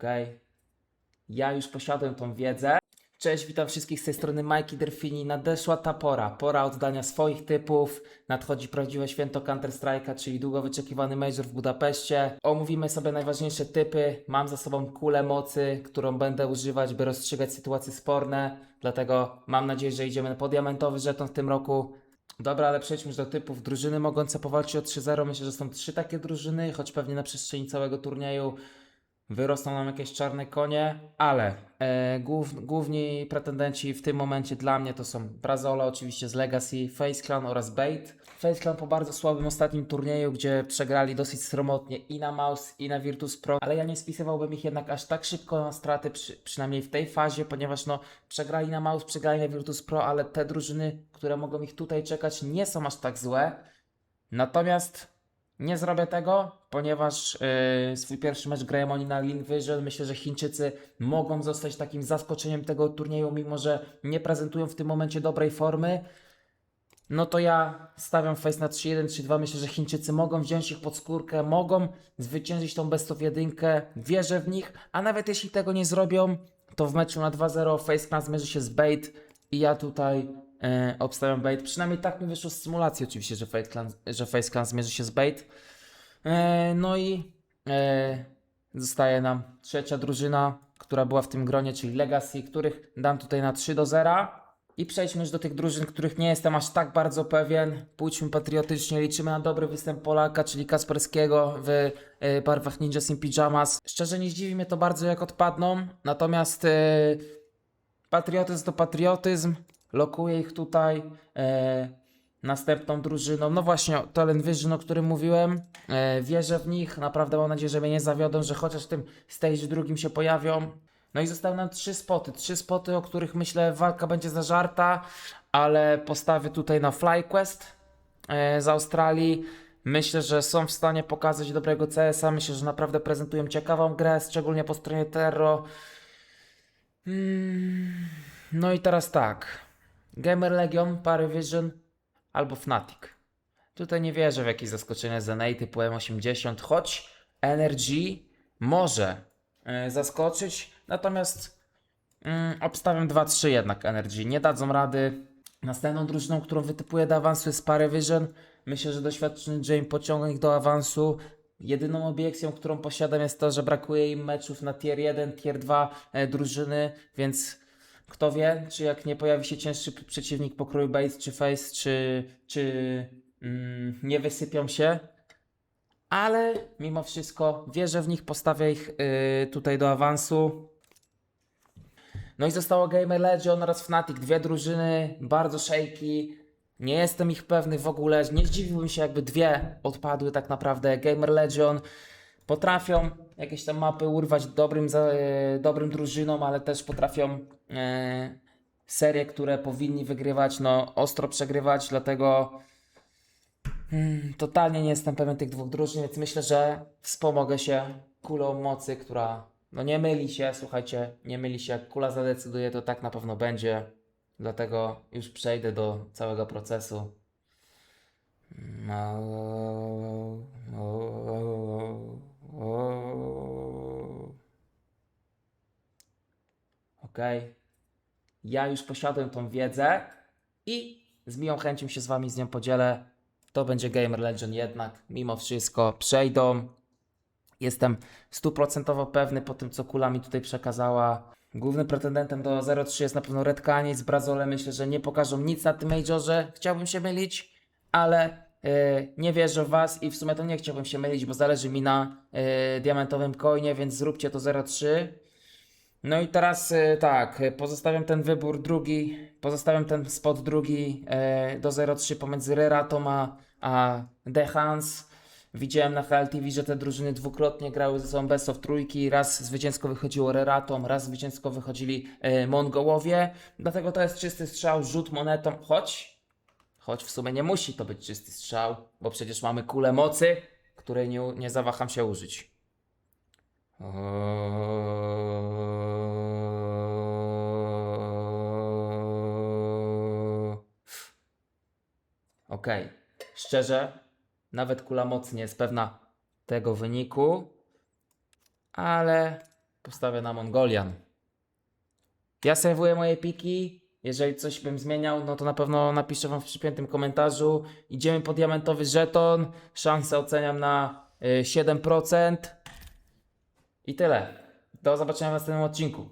Okej. Ja już posiadłem tą wiedzę. Cześć, witam wszystkich z tej strony Majki Delfini. Nadeszła ta pora, pora oddania swoich typów. Nadchodzi prawdziwe święto Counter-Strike'a, czyli długo wyczekiwany major w Budapeszcie. Omówimy sobie najważniejsze typy. Mam za sobą kulę mocy, którą będę używać, by rozstrzygać sytuacje sporne. Dlatego mam nadzieję, że idziemy po diamentowy żeton w tym roku. Dobra, ale przejdźmy już do typów. Drużyny mogące powalczyć o 3-0. Myślę, że są trzy takie drużyny, choć pewnie na przestrzeni całego turnieju wyrosną nam jakieś czarne konie, ale e, głów, główni pretendenci w tym momencie dla mnie to są Brazola oczywiście z Legacy, Face Clan oraz Bait. Face Clan po bardzo słabym ostatnim turnieju, gdzie przegrali dosyć sromotnie i na Mouse i na Virtus Pro, ale ja nie spisywałbym ich jednak aż tak szybko na straty, przy, przynajmniej w tej fazie, ponieważ no przegrali na Mouse, przegrali na Virtus Pro, ale te drużyny, które mogą ich tutaj czekać nie są aż tak złe. Natomiast nie zrobię tego, ponieważ yy, swój pierwszy mecz grają oni na Lean Vision. Myślę, że Chińczycy mogą zostać takim zaskoczeniem tego turnieju, mimo że nie prezentują w tym momencie dobrej formy. No to ja stawiam face na 3-1, 3-2. Myślę, że Chińczycy mogą wziąć ich pod skórkę, mogą zwyciężyć tą best of jedynkę. Wierzę w nich, a nawet jeśli tego nie zrobią, to w meczu na 2-0 Face Clan zmierzy się z Bait i ja tutaj e, obstawiam Bait. Przynajmniej tak mi wyszło z symulacji oczywiście, że Clan, że Face Clan zmierzy się z Bait. E, no i e, zostaje nam trzecia drużyna, która była w tym gronie, czyli Legacy, których dam tutaj na 3 do 0. I przejdźmy już do tych drużyn, których nie jestem aż tak bardzo pewien. Pójdźmy patriotycznie, liczymy na dobry występ Polaka, czyli Kasperskiego w e, barwach Ninjas in Pyjamas. Szczerze nie zdziwi mnie to bardzo, jak odpadną. Natomiast e, patriotyzm to patriotyzm. Lokuję ich tutaj. E, następną drużyną. No właśnie, Talent Vision, o którym mówiłem. E, wierzę w nich. Naprawdę mam nadzieję, że mnie nie zawiodą, że chociaż w tym stage drugim się pojawią. No i zostały nam trzy spoty. Trzy spoty, o których myślę walka będzie zażarta, ale postawię tutaj na FlyQuest e, z Australii. Myślę, że są w stanie pokazać dobrego CS-a. Myślę, że naprawdę prezentują ciekawą grę, szczególnie po stronie Terro. Mm, No i teraz tak. Gamer Legion, Parivision albo Fnatic. Tutaj nie wierzę w jakieś zaskoczenie z NA typu M80, choć Energy może e, zaskoczyć, natomiast mm, obstawiam 2-3 jednak Energy. Nie dadzą rady. Następną drużyną, którą wytypuję do awansu jest Parivision. Myślę, że doświadczony Jane pociągnie ich do awansu. Jedyną obiekcją, którą posiadam jest to, że brakuje im meczów na tier 1, tier 2 e, drużyny, więc kto wie, czy jak nie pojawi się cięższy przeciwnik pokroju base czy face, czy, czy mm, nie wysypią się. Ale mimo wszystko wierzę w nich, postawię ich y, tutaj do awansu. No i zostało Gamer Legion oraz Fnatic, dwie drużyny, bardzo shaky. Nie jestem ich pewny w ogóle. Nie zdziwiłbym się, jakby dwie odpadły tak naprawdę. Gamer Legion potrafią jakieś tam mapy urwać dobrym, e, dobrym drużynom, ale też potrafią e, serie, które powinni wygrywać, no ostro przegrywać, dlatego hmm, totalnie nie jestem pewien tych dwóch drużyn, więc myślę, że wspomogę się kulą mocy, która no nie myli się, słuchajcie, nie myli się, jak kula zadecyduje, to tak na pewno będzie, dlatego już przejdę do całego procesu. Okej. Ja już posiadłem tą wiedzę i z miłą chęcią się z wami z nią podzielę. To będzie Gamer Legend jednak, mimo wszystko przejdą. Jestem stuprocentowo pewny po tym, co Kula mi tutaj przekazała. Głównym pretendentem do 0-3 jest na pewno Red z Brazole. Myślę, że nie pokażą nic na tym majorze. Chciałbym się mylić, ale e, nie wierzę w was i w sumie to nie chciałbym się mylić, bo zależy mi na e, diamentowym coinie, więc zróbcie to 0-3. No i teraz e, tak, pozostawiam ten wybór drugi, pozostawiam ten spot drugi e, do 0-3 pomiędzy Reratą a, a The Hans. Widziałem na HLTV, że te drużyny dwukrotnie grały ze sobą best of trójki. Raz zwycięsko wychodziło Reratą, raz zwycięsko wychodzili e, Mongołowie. Dlatego to jest czysty strzał, rzut monetą, choć, choć w sumie nie musi to być czysty strzał, bo przecież mamy kulę mocy, której nie, nie zawaham się użyć. Okej. Szczerze, nawet kula mocy nie jest pewna tego wyniku, ale postawię na Mongolian. Ja serwuję moje piki. Jeżeli coś bym zmieniał, no to na pewno napiszę wam w przypiętym komentarzu. Idziemy po diamentowy żeton. Szansę oceniam na y, 7%. I tyle. Do zobaczenia w następnym odcinku.